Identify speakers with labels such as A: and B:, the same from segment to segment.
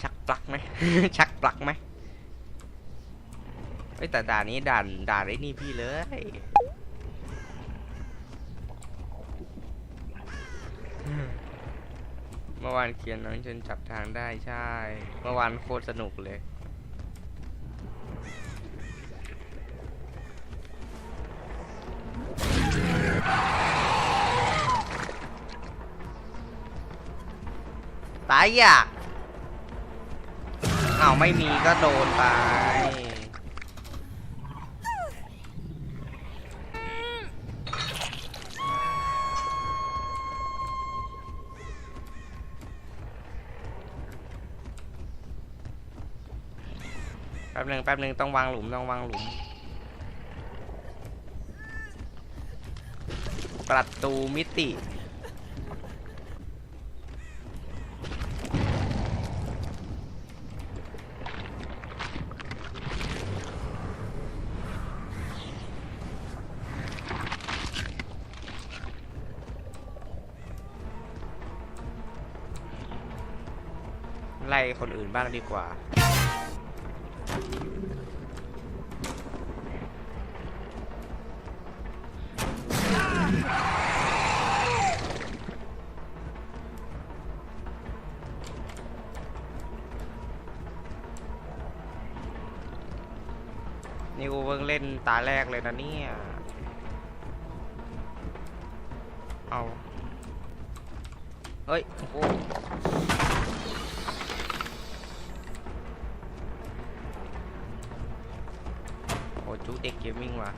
A: ชักปลักไหม ชักปลักไหมไอ้แต่ด่านนี้ด่านด่านไอ้นี่พี่เลย เมื่อวานเขียนน้องจนจับทางได้ใช่ เมื่อวานโคตรสนุกเลย ตายอะอ้าวไม่มีก็โดนไปแป๊บหนึ่งแป๊บหนึ่งต้องวางหลุมต้องวางหลุม ประตูมิติ ไล่คนอื่นบ้างดีกว่า นี่กูเพิ่งเล่นตาแรกเลยนะเนี่ย เอา เฮ้ย โอ้ จุกเด็กเกมมิ่งว่ะ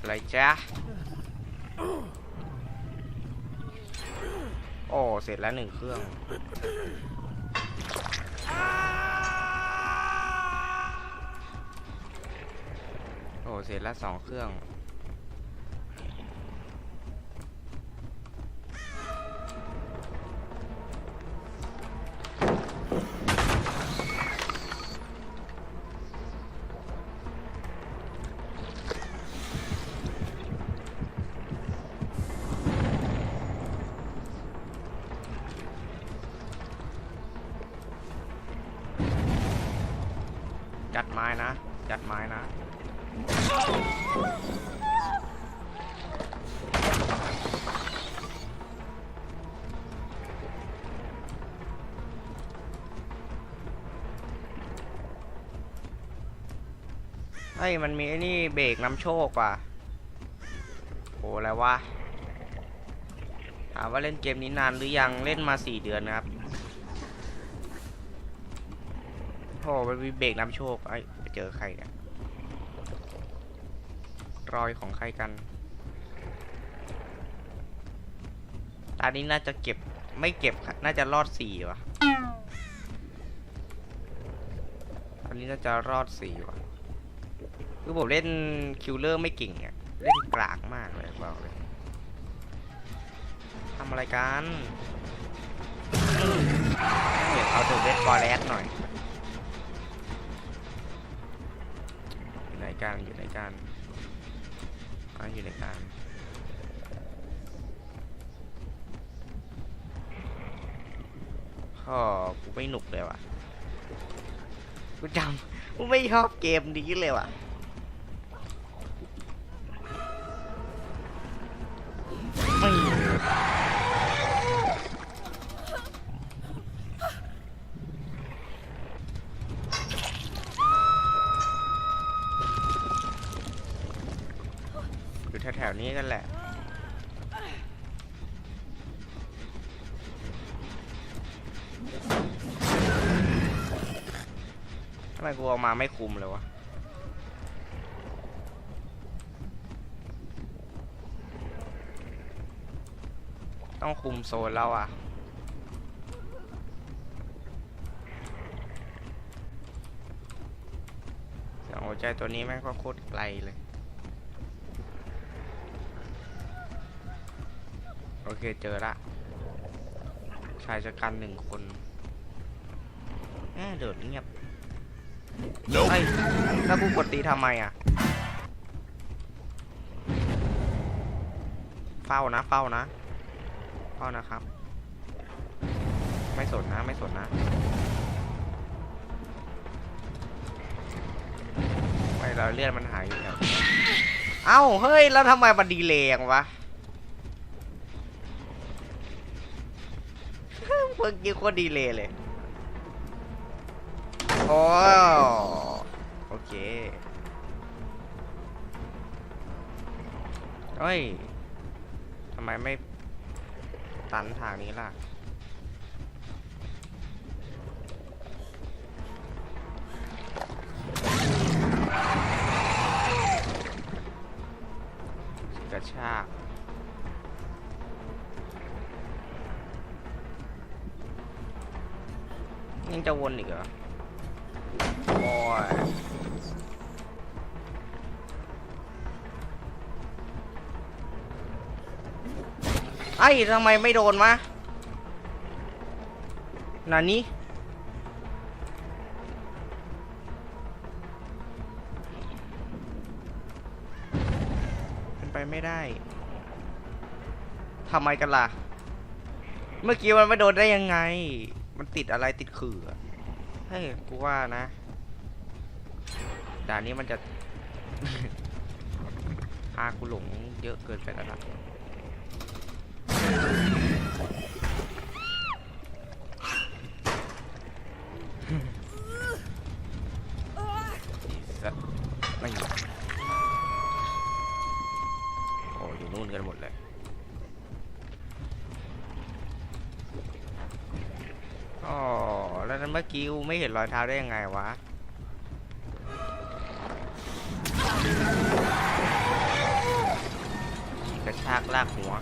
A: อะไรจ๊ะโอ้เสร็จแล้วหนึ่งเครื่องโอ้เสร็จแล้วสองเครื่อง จัดไม้นะ จัดไม้นะ เฮ้ย มันมีไอ้นี่เบรกนำโชคว่ะโหอะไรวะ ถามว่าเล่นเกมนี้นานหรือยัง เล่นมาสี่เดือนนะครับ โอ้มันมีเบรกนำโชคไอ้ไปเจอใครเนี่ยรอยของใครกัน ตอนนี้น่าจะเก็บไม่เก็บน่าจะรอดสี่วะตอนนี้น่าจะรอดสี่วะคือผมเล่นคิวเลอร์ไม่เก่งอะเล่นกลากมากเลยบอกเลยทำอะไรกันเดี๋ยวเอาเดอะเวสฟอร์เรสหน่อย ในการอยู่ในการอ่าอยู่ในการพ่อกูไม่หนุกเลยว่ะกูจำกูไม่ชอบเกมนี้เลยว่ะ ไมกูเอามาไม่คุมเลยวะต้องคุมโซนแล้วอะเสียงหัวใจตัวนี้แม่งก็โคตรไกลเลย โอเคเจอละ ชายชะกันหนึ่งคนแหมเดิดเงียบ เฮ้ยแล้วกูกดตีทำไมอะ เฝ้านะ เฝ้านะ เฝ้านะครับ ไม่สนนะ ไม่สนนะไม่เราเลื่อนมันหายอยู่แล้วเอ้า เฮ้ย แล้วทำไมมันดีเลย์อย่างวะเมื่อกี้โคตรดีเลยเลย โอ้โอเคเฮ้ยทำไมไม่ตันทางนี้ล่ะกระชากยังจะวนอีกเหรอ โอ้ยไอ้ทำไมไม่โดนวะนานี้เป็นไปไม่ได้ทำไมกันล่ะ เมื่อกี้มันไม่โดนได้ยังไง มันติดอะไรติดขื่อ เฮ้ยกูว่านะ ด่านนี้มันจะ พากูหลงเยอะเกินไปแล้วนะสัตว์ไม่อยู่โอ้อยู่นู่นกันหมดเลย อ๋อ ยูไม่เห็นรอยเท้าได้ยังไงวะ กระชากลากหัว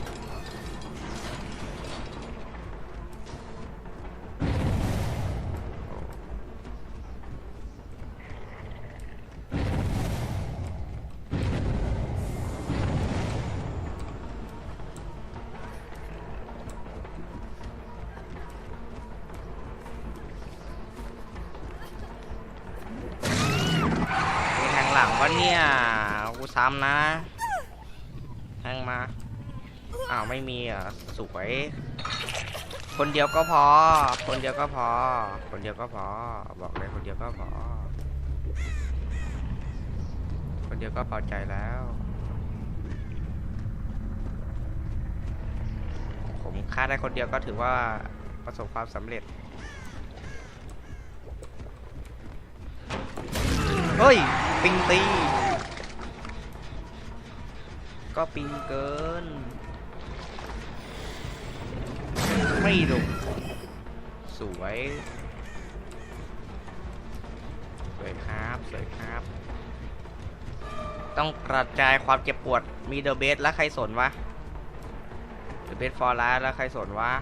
A: ซ้ำนะแทงมาอ้าวไม่มีเหรอะสวย คนเดียวก็พอ คนเดียวก็พอ คนเดียวก็พอ บอกเลยคนเดียวก็พอ คนเดียวก็พอใจแล้วผมฆ่าได้คนเดียวก็ถือว่าประสบความสำเร็จ เฮ้ย ปิงตี ก็ปิงเกิน ไม่ลงสวย สวยครับ สวยครับ ต้องกระจายความเจ็บปวด มีเดอะเบสแล้วใครสนวะ เดอะเบสฟอร์ลาแล้วใครสนวะ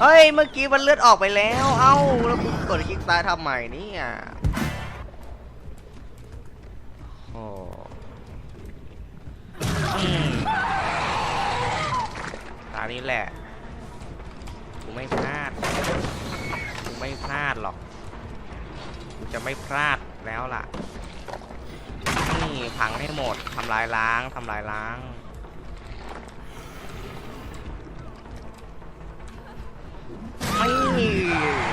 A: เฮ้ย เมื่อกี้มันเลือดออกไปแล้ว เอ้า แล้วกูกดคลิกซ้ายทำใหม่นี่ยโนี้แหละ กูไม่พลาด กูไม่พลาดหรอก กูจะไม่พลาดแล้วล่ะ นี่พังให้หมด ทำลายล้าง ทำลายล้างไม่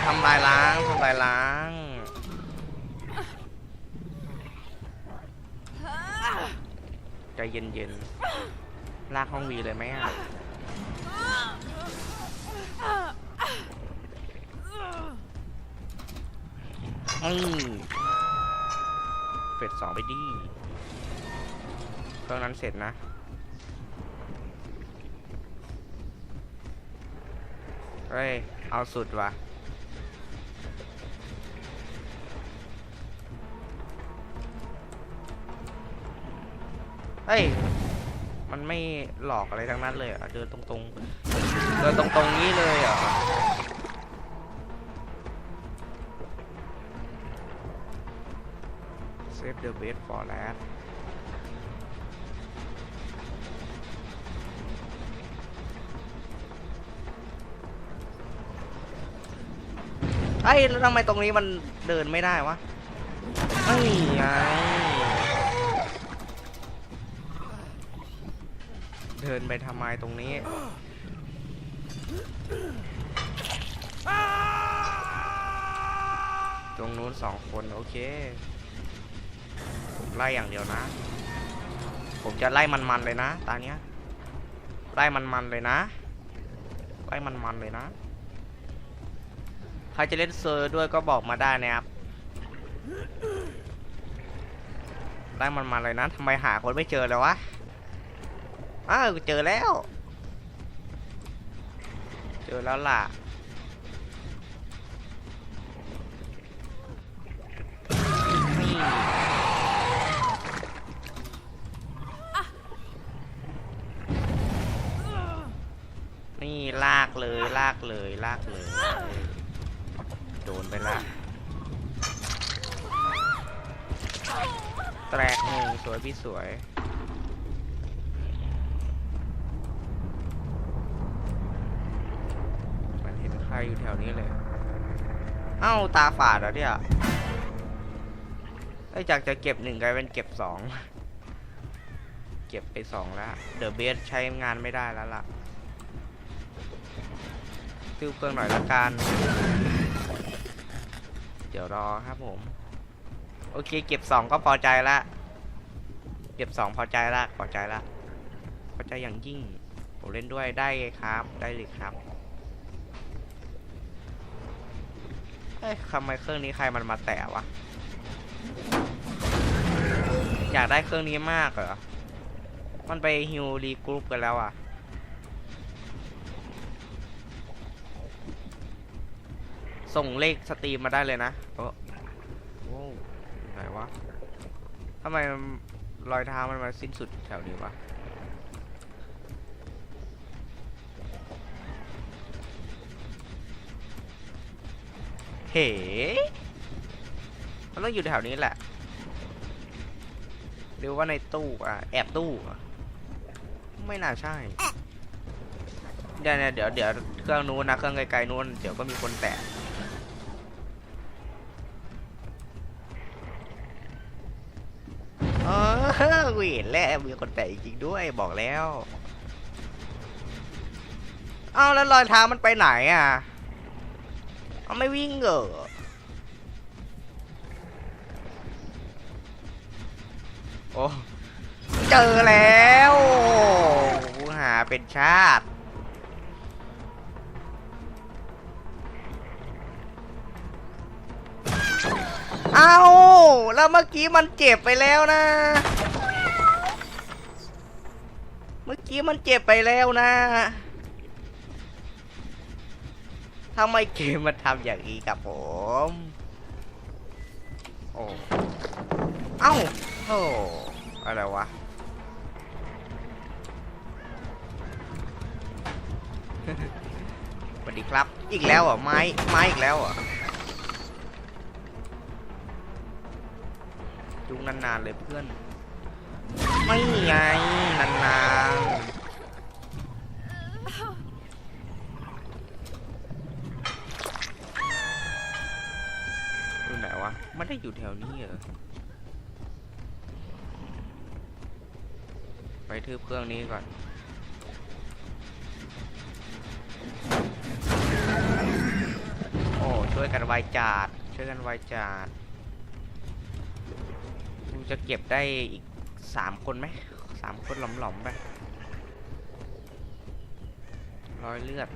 A: ทำลายล้าง ทำลายล้างใจเย็นๆ ลากห้องวีเลยไหมอะ อืมเฟสสองไปดีเครื่องนั้นเสร็จนะ เฮ้ย เอาสุดว่ะเฮ้ย มันไม่หลอกอะไรทั้งนั้นเลยเหรอะเดินตรงๆ เดินตรงตรงนี้เลยอะเซฟเดอะเบสฟอร์แลนด์ไอ้แล้วทำไมตรงนี้มันเดินไม่ได้วะไอ้ไงเดินไปทำไมตรงนี้ ตรงนู้นสองคนโอเค ผมไล่อย่างเดียวนะ ผมจะไล่มันๆเลยนะ ตาเนี้ย ไล่มันๆเลยนะ ไล่มันๆเลยนะ ใครจะเล่นเซอร์ด้วยก็บอกมาได้นะครับไล่มันๆเลยนะทำไมหาคนไม่เจอเลยวะ อ้าวเจอแล้ว เจอแล้วล่ะนี่นี่ลากเลยลากเลยลากเลย โดนไปละแตรกหนึ่งสวยพี่สวย มันเห็นใคร อยู่แถวนี้เลย เอ้าตาฝาดเหรอเนี่ยไอ้จากจะเก็บหนึ่งกลายเป็นเก็บสองเก็บไปสองแล้ว เดอะเบสใช้งานไม่ได้แล้วล่ะตื้อเครื่องหน่อยละกัน เดี๋ยวรอครับผม โอเค เก็บสองก็พอใจละ เก็บสองพอใจละพอใจละพอใจอย่างยิ่ง ผมเล่นด้วยได้ครับ ได้เลยครับ เฮ้ยทำไมเครื่องนี้ใครมันมาแตะวะ อยากได้เครื่องนี้มากเหรอ มันไปฮิวรีกรุ๊ปกันแล้วอะ ส่งเลขสตรีมมาได้เลยนะโอ้โว้วไหนวะทำไมรอยเท้ามันมาสิ้นสุดแถวนี้วะ เฮ้มันต้องอยู่แถวนี้แหละ หรือว่าในตู้อะแอบตู้ ไม่น่าใช่ เดี๋ยวเนี่ยเดี๋ยวเดี๋ยวเครื่องนู้นนะเครื่องไกลๆนู้นเดี๋ยวก็มีคนแตะเออเห็นแล้วมีคนแตะจริงด้วยบอกแล้ว เอ้าแล้วรอยเท้ามันไปไหนอะ เอาไม่วิ่งเหรอโอ้เจอแล้วกูหาเป็นชาติเอาแล้วเมื่อกี้มันเจ็บไปแล้วนะ เมื่อกี้มันเจ็บไปแล้วนะ ทำไมเกมมันทำอย่างนี้กับผม โอ้ เอ้า โอ้อะไรวะ สวัสดีครับ อีกแล้วเหรอไม้ ไม้อีกแล้วเหรอจุงนานๆเลยเพื่อน ไม่ไง นานๆ ได้อยู่แถวนี้เหรอ ไปทืบเครื่องนี้ก่อน โอ้ ช่วยกันไวจัดช่วยกันไวจัดกูจะเก็บได้อีกสามคนไหมสามคนหลอมๆไปร้อยเลือด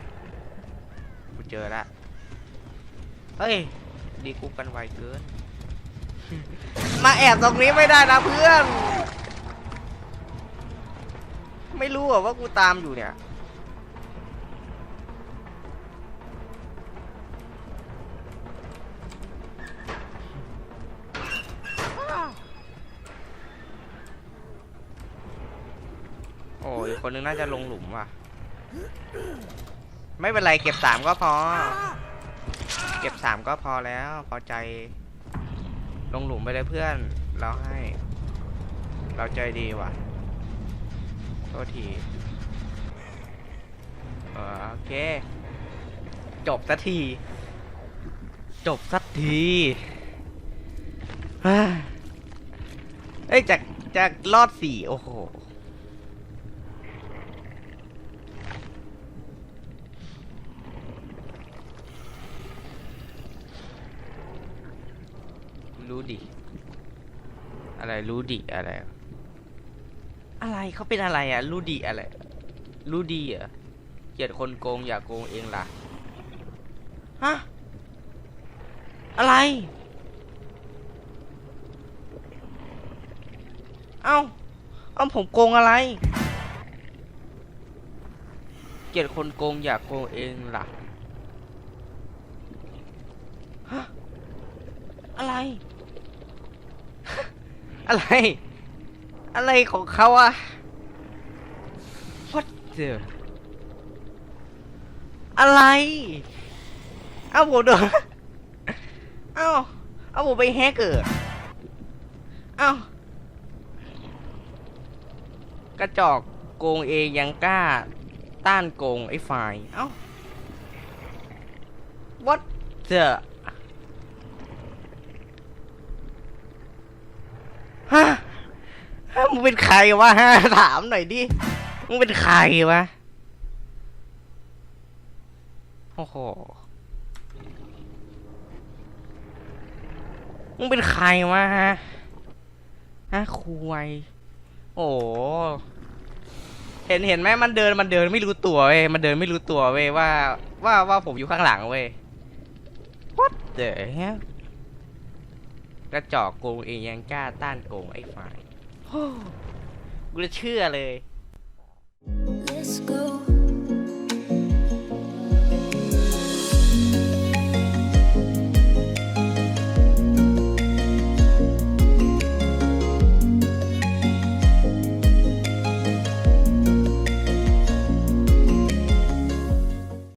A: กูเจอละเฮ้ย ดีกูกันไวเกิน มาแอบตรงนี้ไม่ได้นะเพื่อน ไม่รู้เหรอว่ากูตามอยู่เนี่ย โอ้ยคนนึงน่าจะลงหลุมว่ะ ไม่เป็นไรเก็บสามก็พอ เก็บสามก็พอแล้ว พอใจ ลงหลุมไปเลยเพื่อน เราให้ เราใจดีว่ะโทษทีโอเค จบสักที จบสักทีเฮ้ยเอ้ยจากจากรอดสี่โอ้โห รู้ดิ อะไรรู้ดิอะไร อะไรเขาเป็นอะไรอะ รู้ดิอะไร รู้ดีอะเกลียดคนโกงอย่าโกงเองล่ะฮะอะไร เอ้าเอ้าผมโกงอะไร เกลียดคนโกงอย่าโกงเองล่ะ ฮะ อะไร อะไร อะไรของเขาอะ What the อะไร เอ้าผมโดนเอ้าเอ้าผมไปแฮกเกอร์เอ้ากระจอกโกงเองยังกล้า ต้านโกงไอ้ฝ่าย เอ้า What the ฮะมึงเป็นใครวะฮะถามหน่อยดิ มึงเป็นใครวะ โอ้โห มึงเป็นใครวะฮะฮะคุยโอ้เห็นเห็นไหมมันเดินมันเดินไม่รู้ตัวเว้ยมันเดินไม่รู้ตัวเว้ยว่า ว่าว่าผมอยู่ข้างหลังเว้ย What the hell กระจอกโกงเองยังกล้าต้านโกงไอ้ฝ่ายกูจะเชื่อเลย
B: Let's go